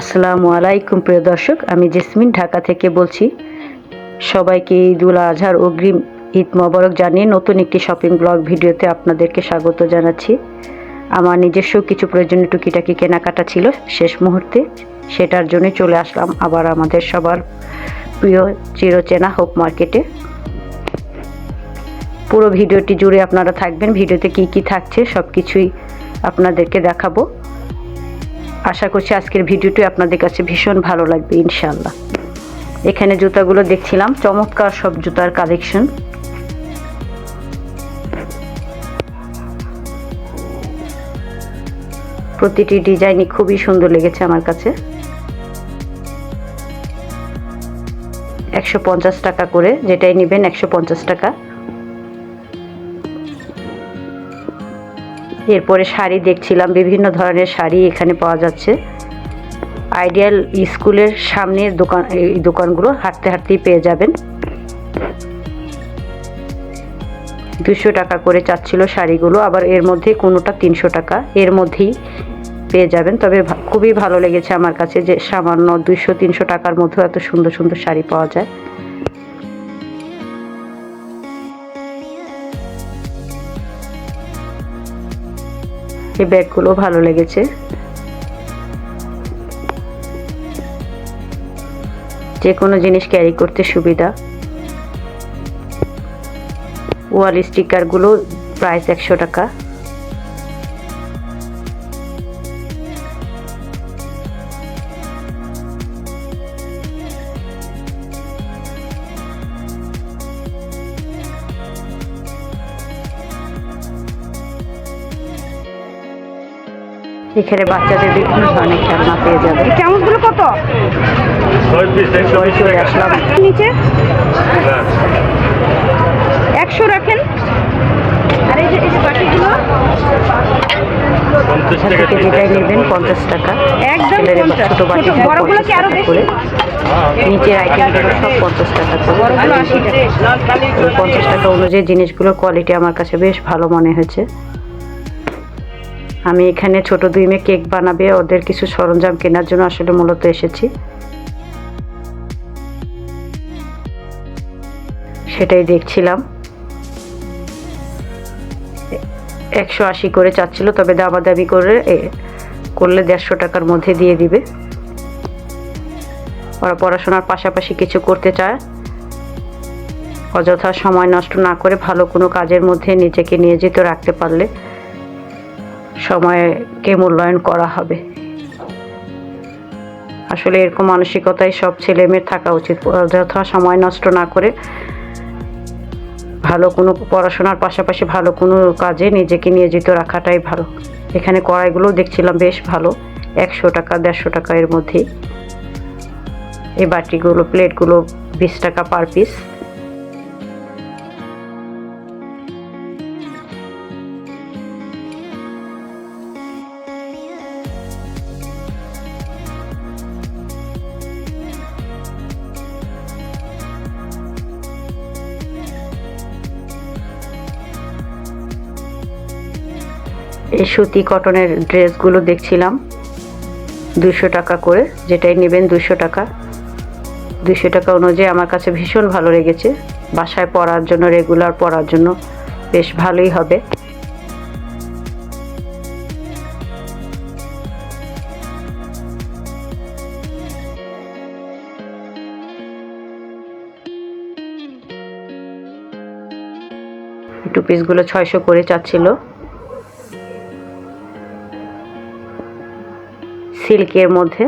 আসসালামু আলাইকুম, প্রিয় দর্শক। আমি জেসমিন ঢাকা থেকে বলছি, সবাইকে ঈদ উল আজহার অগ্রিম ঈদ মোবারক জানিয়ে নতুন একটি শপিং ব্লগ ভিডিওতে আপনাদেরকে স্বাগত জানাচ্ছি। আমার নিজস্ব কিছু প্রয়োজনীয় টুকিটাকি কেনাকাটা ছিল শেষ মুহূর্তে, সেটার জন্য চলে আসলাম আবার আমাদের সবার প্রিয় চিরচেনা হোপ মার্কেটে। পুরো ভিডিওটি জুড়ে আপনারা থাকবেন, ভিডিওতে কি কি থাকছে সব কিছুই আপনাদেরকে দেখাবো। আশা করছি আজকের ভিডিওটি আপনাদের কাছে ভীষণ ভালো লাগবে ইনশাল্লাহ এখানে জুতাগুলো দেখছিলাম, চমৎকার সব জুতার কালেকশন প্রতিটি ডিজাইনই খুবই সুন্দর লেগেছে আমার কাছে। একশো পঞ্চাশ টাকা করে যেটাই নেবেন একশো পঞ্চাশ টাকা। এরপরে শাড়ি দেখছিলাম, বিভিন্ন ধরনের শাড়ি এখানে পাওয়া যাচ্ছে। আইডিয়াল স্কুলের সামনের দোকান, এই দোকানগুলো হাঁটতে হাঁটতেই পেয়ে যাবেন। দুশো টাকা করে চাচ্ছিল শাড়িগুলো, আবার এর মধ্যে কোনোটা তিনশো টাকা, এর মধ্যেই পেয়ে যাবেন। তবে খুবই ভালো লেগেছে আমার কাছে যে সামান্য দুইশো তিনশো টাকার মধ্যেও এত সুন্দর সুন্দর শাড়ি পাওয়া যায়। এই ব্যাগগুলো ভালো লেগেছে। যে কোনো জিনিস ক্যারি করতে সুবিধা। ওয়াল স্টিকারগুলো প্রাইস একশো টাকা। এখানে বাচ্চাদের বিভিন্ন ধরনের খেলনা পেয়ে যাবে। চামচগুলো কত? আসলাম। নিচে? হ্যাঁ। একশো রাখেন। আর এই যে এই যে এখান থেকে যেটাই নেবেন পঞ্চাশ টাকা। একদম ছেলের এবার পঞ্চাশ। ছোট বাটি বড়গুলো কি আরও বেশি? নিচের আইটেমগুলো সব পঞ্চাশ টাকা পঞ্চাশ টাকা অনুযায়ী জিনিসগুলোর কোয়ালিটি আমার কাছে বেশ ভালো মনে হয়েছে। আমি এখানে ছোট দুই মেয়ে কেক বানাবে, ওদের কিছু সরঞ্জাম কেনার জন্য আসলে মূলত এসেছি। সেটাই দেখছিলাম। একশো আশি করে চাচ্ছিল, তবে দামাদামি করে করলে দেড়শো টাকার মধ্যে দিয়ে দিবে। ওরা পড়াশোনার পাশাপাশি কিছু করতে চায়। অযথা সময় নষ্ট না করে ভালো কোনো কাজের মধ্যে নিজেকে নিয়োজিত রাখতে পারলে সময়কে মূল্যায়ন করা হবে। আসলে এরকম মানসিকতাই সব ছেলে মেয়ের থাকা উচিত। অযথা সময় নষ্ট না করে ভালো কোনো পড়াশোনার পাশাপাশি ভালো কোনো কাজে নিজেকে নিয়োজিত রাখাটাই ভালো। এখানে কড়াইগুলো দেখছিলাম বেশ ভালো। একশো টাকা, দেড়শো টাকা এর মধ্যেই। এই বাটিগুলো, প্লেটগুলো বিশ টাকা পার পিস। এই সুতি কটনের ড্রেসগুলো দেখছিলাম। দুশো টাকা করে, যেটাই নেবেন দুশো টাকা। দুশো টাকা অনুযায়ী আমার কাছে ভীষণ ভালো লেগেছে। বাসায় পরার জন্য রেগুলার পরার জন্য বেশ ভালোই হবে। টু পিসগুলো ছয়শো করে চাচ্ছিল। সিল্কের মধ্যে।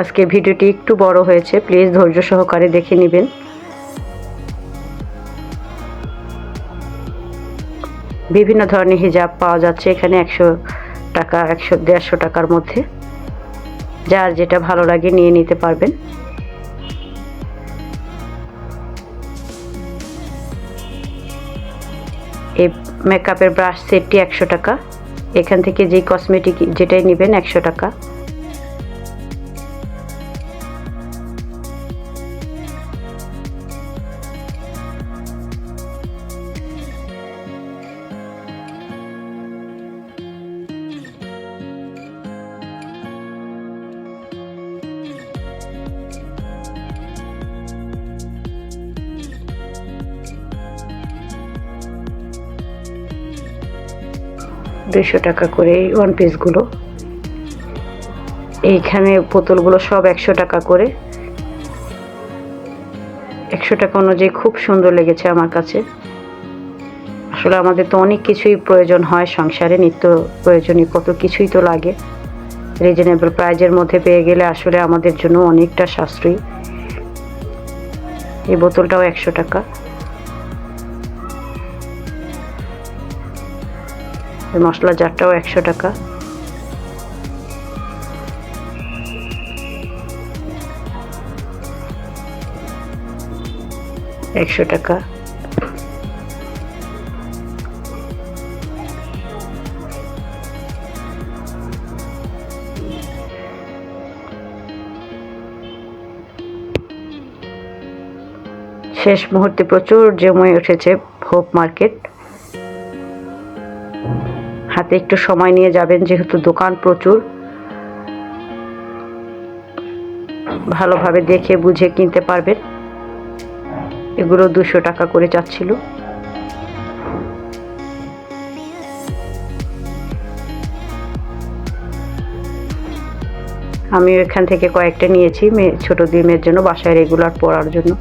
আজকে ভিডিওটি একটু বড় হয়েছে, প্লিজ ধৈর্য সহকারে দেখে নেবেন। বিভিন্ন ধরনের হিজাব পাওয়া যাচ্ছে এখানে একশো টাকা, একশো দেড়শো টাকার মধ্যে। যার যেটা ভালো লাগে নিয়ে নিতে পারবেন। এই মেকআপের ব্রাশ সেটটি একশো টাকা। এখান থেকে যেই কসমেটিক যেটাই নেবেন একশো টাকা। দুইশো টাকা করে এই ওয়ান পিসগুলো এইখানে বোতলগুলো সব একশো টাকা করে। একশো টাকা অনুযায়ী খুব সুন্দর লেগেছে আমার কাছে। আসলে আমাদের তো অনেক কিছুই প্রয়োজন হয় সংসারে, নিত্য প্রয়োজনীয় কত কিছুই তো লাগে। রিজনেবল প্রাইজের মধ্যে পেয়ে গেলে আসলে আমাদের জন্য অনেকটা সাশ্রয়ী। এই বোতলটাও একশো টাকা। মশলা জারটাও একশো টাকা। একশো টাকা। শেষ মুহূর্তে প্রচুর জমে উঠেছে হোপ মার্কেট। হাতে একটু সময় নিয়ে যাবেন, যেহেতু দোকান প্রচুর। ভালোভাবে দেখে বুঝে কিনতে পারবেন। এগুলো দুশো টাকা করে যাচ্ছিল আমি এখান থেকে কয়েকটা নিয়েছি, মেয়ে, ছোট দিয়ে মেয়ের জন্য বাসায় রেগুলার পড়ার জন্য।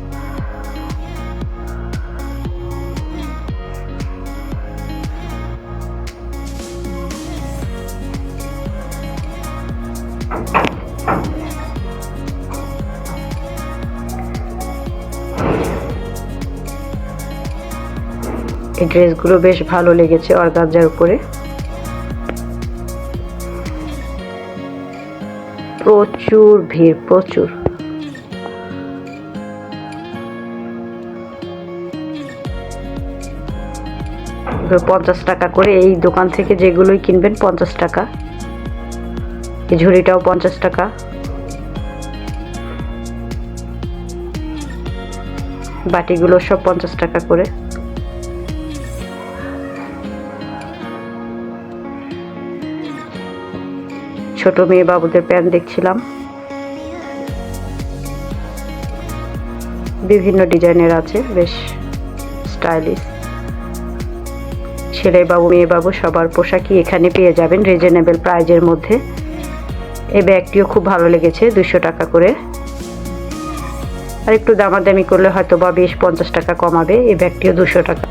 এই ড্রেসগুলো বেশ ভালো লেগেছে অর্গানজার উপরে। প্রচুর ভিড়, প্রচুর। পঞ্চাশ টাকা করে এই দোকান থেকে যেগুলোই কিনবেন, পঞ্চাশ টাকা। ঝুড়িটাও পঞ্চাশ টাকা। বাটিগুলো সব পঞ্চাশ টাকা করে। ছোট মেয়ে বাবুদের প্যান্ট দেখছিলাম। বিভিন্ন ডিজাইনের আছে, বেশ স্টাইলিশ। ছেলে বাবু, মেয়ে বাবু সবার পোশাকই এখানে পেয়ে যাবেন রিজনেবল প্রাইজের মধ্যে। এই ব্যাগটিও খুব ভালো লেগেছে দুশো টাকা করে। আর একটু দামাদামি করলে হয়তো বা বেশ পঞ্চাশ টাকা কমাবে, এই ব্যাগটিও দুশো টাকা।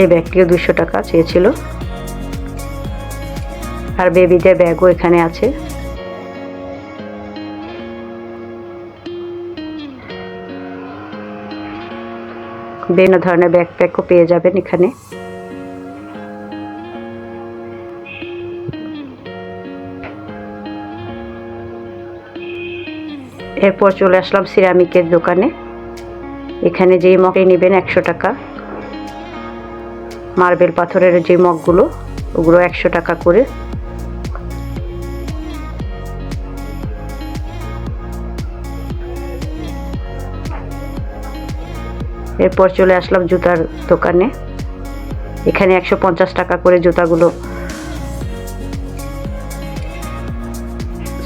এই ব্যাগটিও দুশো টাকা চেয়েছিল। আর বেবিদের ব্যাগও এখানে আছে। বিভিন্ন ধরনের ব্যাগ ব্যাকপ্যাকও পেয়ে যাবেন এখানে। এরপর চলে আসলাম সিরামিকের দোকানে। এখানে যেই মগে নেবেন একশো টাকা। মার্বেল পাথরের যে মগগুলো, ওগুলো একশো টাকা করে। এরপর চলে আসলাম জুতার দোকানে। এখানে একশো পঞ্চাশ টাকা করে জুতাগুলো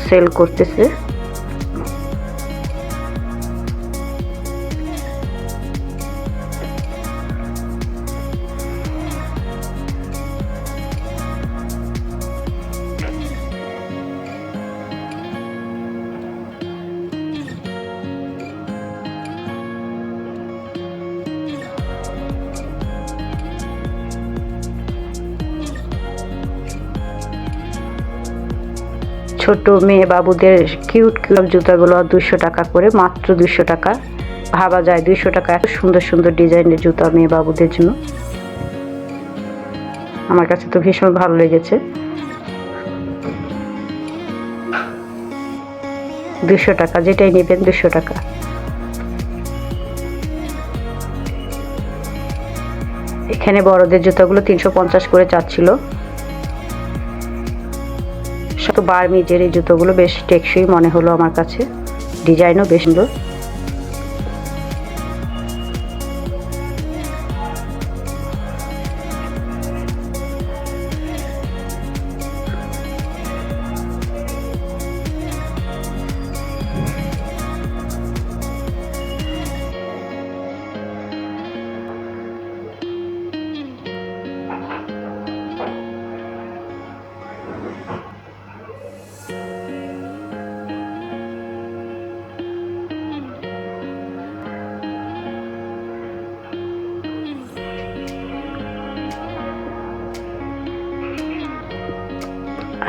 সেল করতেছে। ছোট মেয়ে বাবুদের কিউট কিউট জুতাগুলো দুশো টাকা করে, মাত্র দুশো টাকা। ভাবা যায়, দুইশো টাকা এত সুন্দর সুন্দর ডিজাইনের জুতা মেয়ে বাবুদের জন্য। আমার কাছে তো ভীষণ ভালো লেগেছে। দুশো টাকা, যেটাই নেবেন দুশো টাকা। এখানে বড়দের জুতাগুলো তিনশো পঞ্চাশ করে চাচ্ছিল। শত বার্মিজের এই জুতোগুলো বেশ টেকসই মনে হলো আমার কাছে। ডিজাইনও বেশ সুন্দর।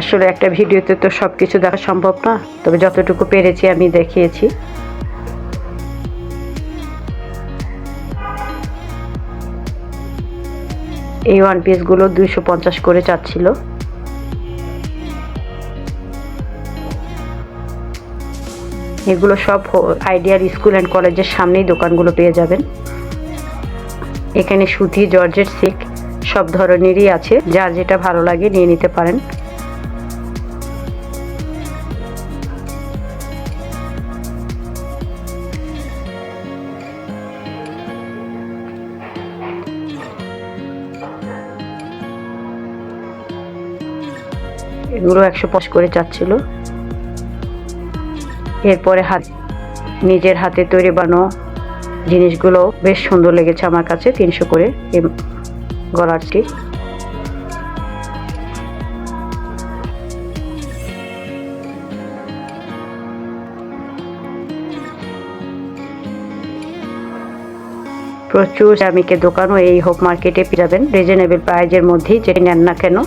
আসলে একটা ভিডিওতে তো সব কিছু দেখা সম্ভব না। তবে যতটুকু পেরেছি আমি দেখিয়েছি। এই ওয়ান পিসগুলো দুইশো পঞ্চাশ করে চাচ্ছিল। এগুলো সব আইডিয়ার স্কুল অ্যান্ড কলেজের সামনেই দোকানগুলো পেয়ে যাবেন। এখানে সুতি জর্জের সিল্ক সব ধরনেরই আছে। যার যেটা ভালো লাগে নিয়ে নিতে পারেন। এগুলো একশো পঁচ করে চাচ্ছিল। এরপরে হাত, নিজের হাতে তৈরি বানো জিনিসগুলো বেশ সুন্দর লেগেছে আমার কাছে, তিনশো করে এই গলারটি। প্রচুর শ্রমিকের দোকানও এই হোপ মার্কেটে যাবেন। রিজনেবল প্রাইজের মধ্যেই যেটি নেন না কেন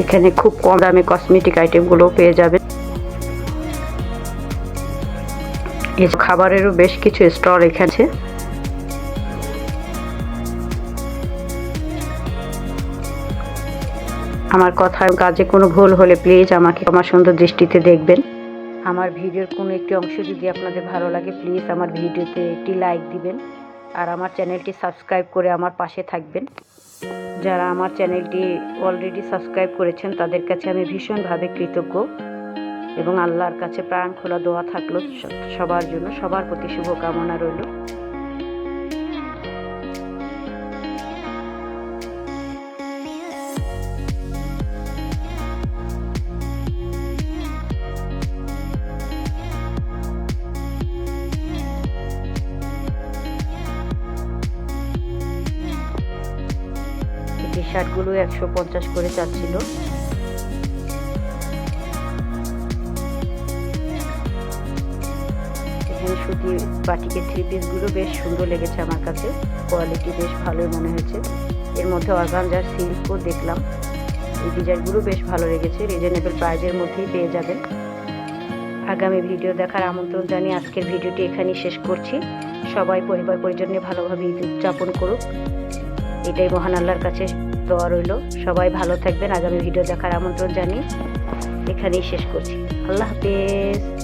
এখানে খুব কম দামে কসমেটিক আইটেমগুলো পেয়ে যাবেন খাবারেরও বেশ কিছু স্টল এখানে আমার কথা কাজে কোনো ভুল হলে প্লিজ আমাকে আমার সুন্দর দৃষ্টিতে দেখবেন। আমার ভিডিওর কোনো একটি অংশ যদি আপনাদের ভালো লাগে প্লিজ আমার ভিডিওতে একটি লাইক দিবেন। আর আমার চ্যানেলটি সাবস্ক্রাইব করে আমার পাশে থাকবেন। যারা আমার চ্যানেলটি অলরেডি সাবস্ক্রাইব করেছেন, তাদের কাছে আমি ভীষণভাবে কৃতজ্ঞ এবং আল্লাহর কাছে প্রাণ খোলা দোয়া থাকল সবার জন্য, সবার প্রতি শুভকামনা রইল। শার্টগুলো একশো পঞ্চাশ করে চাচ্ছিল। এখানে সুতি বাটিকের থ্রি পিসগুলো বেশ সুন্দর লেগেছে আমার কাছে। কোয়ালিটি বেশ ভালোই মনে হয়েছে। এর মধ্যে অর্গানজার সিল্কও দেখলাম। এই ডিজাইনগুলো বেশ ভালো লেগেছে। রিজনেবল প্রাইজের মধ্যেই পেয়ে যাবেন। আগামী ভিডিও দেখার আমন্ত্রণ জানিয়ে আজকের ভিডিওটি এখানেই শেষ করছি। সবাই পরিবার পরিজন ভালোভাবে ঈদ উদযাপন করুক। এটাই মহান আল্লাহর কাছে দোয়া রইল। সবাই ভালো থাকবেন। আগামী ভিডিও দেখার আমন্ত্রণ জানিয়ে এখানেই শেষ করছি। আল্লাহ হাফেজ।